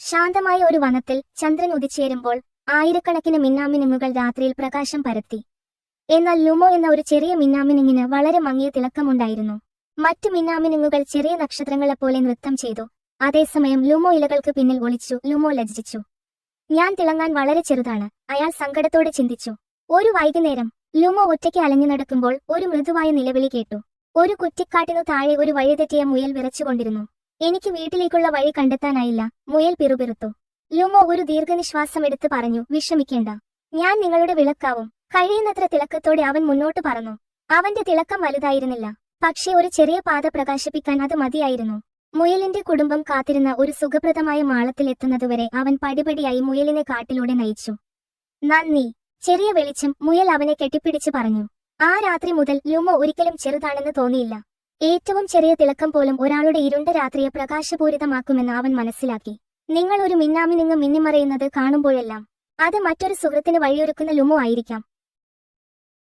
ശാന്തമായ ഒരു വനത്തിൽ ചന്ദ്രൻ ഉദിച്ചേരുമ്പോൾ ആയിരക്കണക്കിന് മിന്നാമിനുങ്ങുകൾ രാത്രിയിൽ പ്രകാശം പരത്തി. എന്നാൽ ലുമോ എന്ന ഒരു ചെറിയ മിന്നാമിനുങ്ങിന് വളരെ മങ്ങിയ തിളക്കമുണ്ടായിരുന്നു. മറ്റു മിന്നാമിനുങ്ങുകൾ ചെറിയ നക്ഷത്രങ്ങളെപ്പോലെ നൃത്തം ചെയ്തു. അതേസമയം ലുമോ ഇലകൾക്ക് പിന്നിൽ ഒളിച്ചു ലുമോ ലജ്ജിച്ചു. ഞാൻ തിളങ്ങാൻ വളരെ ചെറുതാണ് അയാൾ സങ്കടത്തോടെ ചിന്തിച്ചു. ഒരു വൈകുന്നേരം ലുമോ ഒറ്റയ്ക്ക് അലഞ്ഞു നടക്കുമ്പോൾ ഒരു മൃദുവായ നിലവിളി കേട്ടു. ഒരു കുറ്റിക്കാട്ടിനു താഴെ ഒരു വഴിതെറ്റിയ മുയൽ വിറച്ചുകൊണ്ടിരുന്നു. എനിക്ക് വീട്ടിലേക്കുള്ള വഴി കണ്ടെത്താനായില്ല. മുയൽ പിറുപിറുത്തു. ലുമോ ഒരു ദീർഘനിശ്വാസം എടുത്ത് പറഞ്ഞു വിഷമിക്കേണ്ട. ഞാൻ നിങ്ങളുടെ വിളക്കാവും. കഴിയുന്നത്ര തിളക്കത്തോടെ അവൻ മുന്നോട്ട് പറഞ്ഞു അവന്റെ തിളക്കം വലുതായിരുന്നില്ല. പക്ഷേ ഒരു ചെറിയ പാത പ്രകാശിപ്പിക്കാൻ അത് മതിയായിരുന്നു. മുയലിന്റെ കുടുംബം കാത്തിരുന്ന ഒരു സുഖപ്രദമായ മാളത്തിലെത്തുന്നതുവരെ അവൻ പടിപടിയായി മുയലിനെ കാട്ടിലൂടെ നയിച്ചു. നന്ദി. ചെറിയ വെളിച്ചം മുയൽ അവനെ കെട്ടിപ്പിടിച്ച് പറഞ്ഞു. ആ രാത്രി മുതൽ ലുമോ ഒരിക്കലും ചെറുതാണെന്ന് തോന്നിയില്ല. ഏറ്റവും ചെറിയ തിളക്കം പോലും ഒരാളുടെ ഇരുണ്ട രാത്രിയെ പ്രകാശപൂരിതമാക്കുമെന്ന് അവൻ മനസ്സിലാക്കി. നിങ്ങൾ ഒരു മിന്നാമിനിങ്ങ് മിന്നിമറയുന്നത് കാണുമ്പോഴെല്ലാം അത് മറ്റൊരു സുഹൃത്തിന് വഴിയൊരുക്കുന്ന ലുമോ ആയിരിക്കാം.